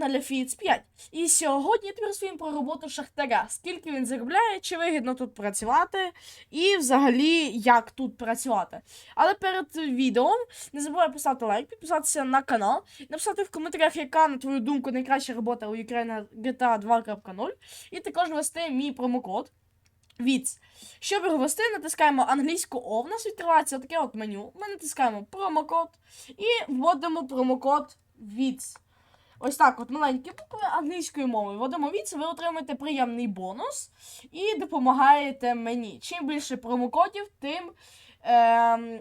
на Лефіц 5. І сьогодні тобі розповім про роботу шахтаря. Скільки він заробляє, чи вигідно тут працювати, і взагалі як тут працювати. Але перед відео не забувай поставити лайк, підписатися на канал, написати в коментарях, яка, на твою думку, найкраща робота у Ukraine GTA 2.0, і також ввести мій промокод. VITS. Щоб його ввести, натискаємо англійську О, в нас відкривається таке от меню. Ми натискаємо промокод і вводимо промокод VITS. Ось так, от маленькі букви англійською мовою. Вводимо VITS, ви отримаєте приємний бонус і допомагаєте мені. Чим більше промокодів, тим ем,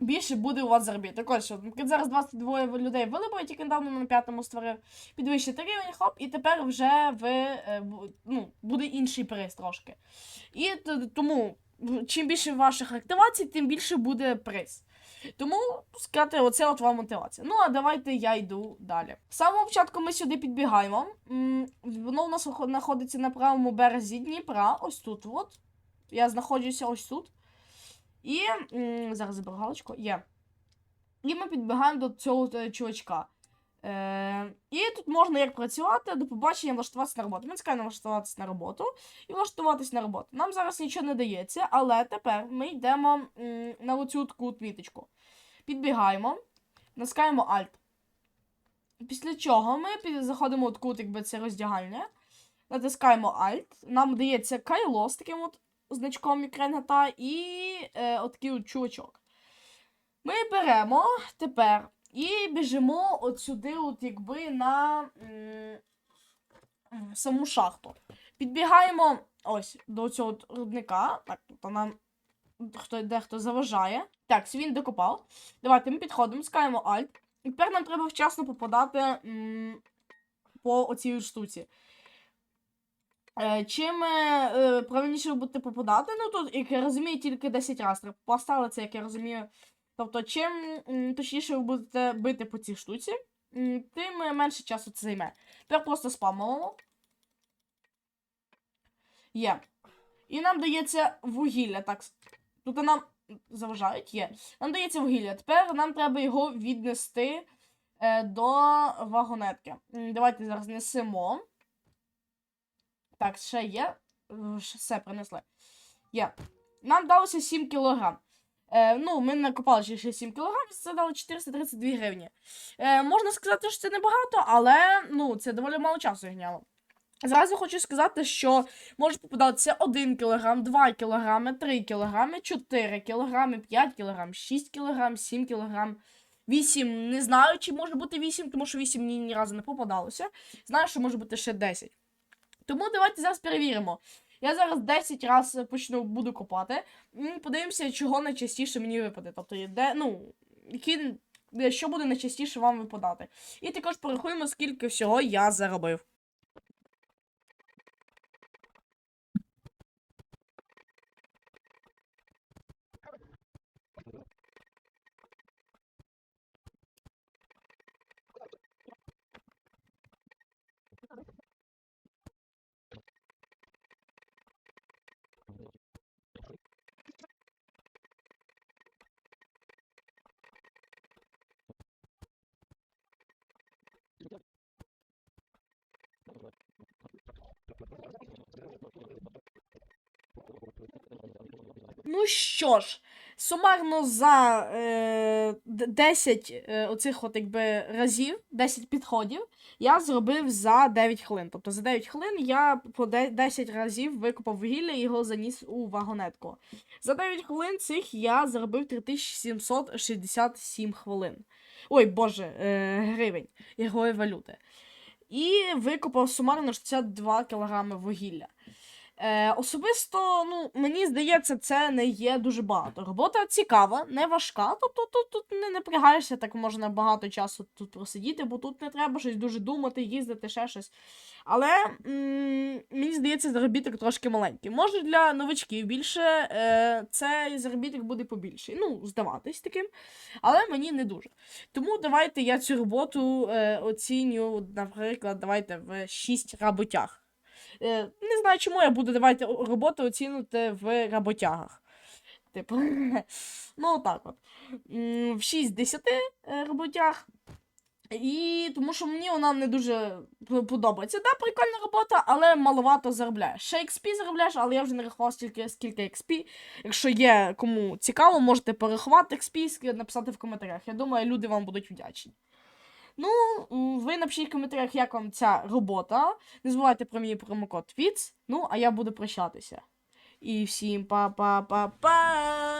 більше буде у вас заробіток. Ось, наприклад, зараз 22 людей вилибають, тільки недавно на п'ятому створив. Підвищити рівень, хоп, і тепер вже ви, е, ну, буде інший приз трошки. І тому, чим більше ваших активацій, тим більше буде приз. Тому сказати, оце от вам мотивація. Ну, а давайте я йду далі. З самого початку ми сюди підбігаємо. Воно у нас знаходиться на правому березі Дніпра, ось тут. от. Я знаходжуся ось тут. І зараз заберу галочку. Є. І ми підбігаємо до цього е, чувачка. Е, і тут можна як працювати, до побачення влаштуватися на роботу. Ми чекаємо влаштуватися на роботу і влаштуватись на роботу. Нам зараз нічого не дається, але тепер ми йдемо м, на оцю таку квіточку. Підбігаємо, наскаємо Alt. Після чого ми під- заходимо от кут, якби це роздягальня. Натискаємо Alt. Нам дається кайло з таким от значком Ukraine і е, отакий от чувачок. Ми беремо тепер і біжимо от сюди, от якби на м, саму шахту. Підбігаємо ось до цього рудника. Так, тут нам хто дехто заважає. Так, він докопав. Давайте ми підходимо, скаємо Alt. І тепер нам треба вчасно попадати м, по оцій штуці. Е, чим е, е, правильніше ви будете попадати, ну тут, як я розумію, тільки 10 разів треба поставити це, як я розумію. Тобто, чим точніше ви будете бити по цій штуці, тим менше часу це займе. Тепер просто спамимо. Є. І нам дається вугілля. Так, тут нам заважають, є. Нам дається вугілля. Тепер нам треба його віднести е, до вагонетки. Давайте зараз несемо. Так, ще є. Е, Все принесли. Є. Нам далося 7 кілограм. Е, ну, ми накопали ще- ще 7 кілограм, це дало 432 гривні. Е, можна сказати, що це небагато, але ну, це доволі мало часу зайняло. Зразу хочу сказати, що може попадатися 1 кг, 2 кг, 3 кг, 4 кг, 5 кг, 6 кг, 7 кг, 8. Не знаю, чи може бути 8, тому що 8 мені ні разу не попадалося. Знаю, що може бути ще 10. Тому давайте зараз перевіримо. Я зараз 10 разів почну буду копати. Подивимося, чого найчастіше мені випаде. Тобто, де, ну, які, що буде найчастіше вам випадати. І також порахуємо, скільки всього я заробив. Ну що ж, сумарно за е, 10 е, оцих от якби разів, 10 підходів, я зробив за 9 хвилин. Тобто за 9 хвилин я по 10 разів викопав вугілля і його заніс у вагонетку. За 9 хвилин цих я заробив 3767 хвилин. Ой, боже, е, гривень ігрової валюти. І викопав сумарно 62 кілограми вугілля. Е, особисто, ну, мені здається, це не є дуже багато. Робота цікава, не важка. Тобто тут, тут не напрягаєшся, так можна багато часу тут просидіти, бо тут не треба щось дуже думати, їздити, ще щось. Але мені здається, заробіток трошки маленький. Може, для новачків більше е, цей заробіток буде побільший. Ну, здаватись таким. Але мені не дуже. Тому давайте я цю роботу е, оціню, наприклад, давайте в 6 роботях. Е, не знаю, чому я буду давати роботу оцінити в роботягах. Типу, ну так от. В 6 з 10 е, роботяг І тому що мені вона не дуже подобається. Да, прикольна робота, але маловато заробляєш. Ще XP заробляєш, але я вже не рахував стільки, скільки XP. Якщо є кому цікаво, можете перерахувати XP, написати в коментарях. Я думаю, люди вам будуть вдячні. Ну, ви напишіть в коментарях, як вам ця робота. Не забувайте про мій промокод ВІЦ. Ну, а я буду прощатися. І всім па-па-па-па!